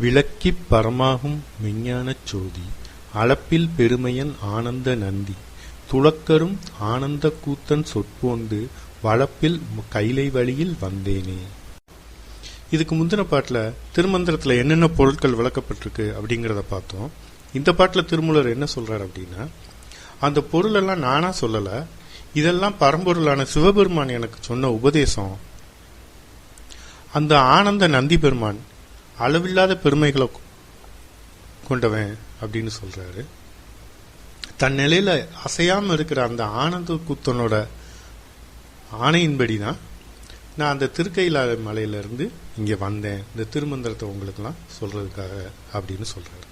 விளக்கிப் பரமாகும் விஞ்ஞானச் சோதி அளப்பில் பெருமையன் ஆனந்த நந்தி துளக்கரும் ஆனந்த கூத்தன் சொற்போந்து வளப்பில் கைலை வழியில் வந்தேனே. இதுக்கு முந்தின பாட்டில் திருமந்திரத்தில் என்னென்ன பொருட்கள் விளக்கப்பட்டிருக்கு அப்படிங்கிறத பார்த்தோம். இந்த பாட்டில் திருமூலர் என்ன சொல்கிறார் அப்படின்னா அந்த பொருளெல்லாம் நானாக சொல்லலை இதெல்லாம் பரம்பொருளான சிவபெருமான் எனக்கு சொன்ன உபதேசம். அந்த ஆனந்த நந்தி பெருமான் அளவில்லாத பெருமைகளை கொண்டவன் அப்படின்னு சொல்றாரு. தன் நிலையில அசையாம இருக்கிற அந்த ஆனந்த குத்தனோட ஆணையின்படி தான் நான் அந்த திருக்கையில மலையில இருந்து இங்க வந்தேன். இந்த திருமந்திரத்தை உங்களுக்கெல்லாம் சொல்றதுக்காக அப்படின்னு சொல்றாரு.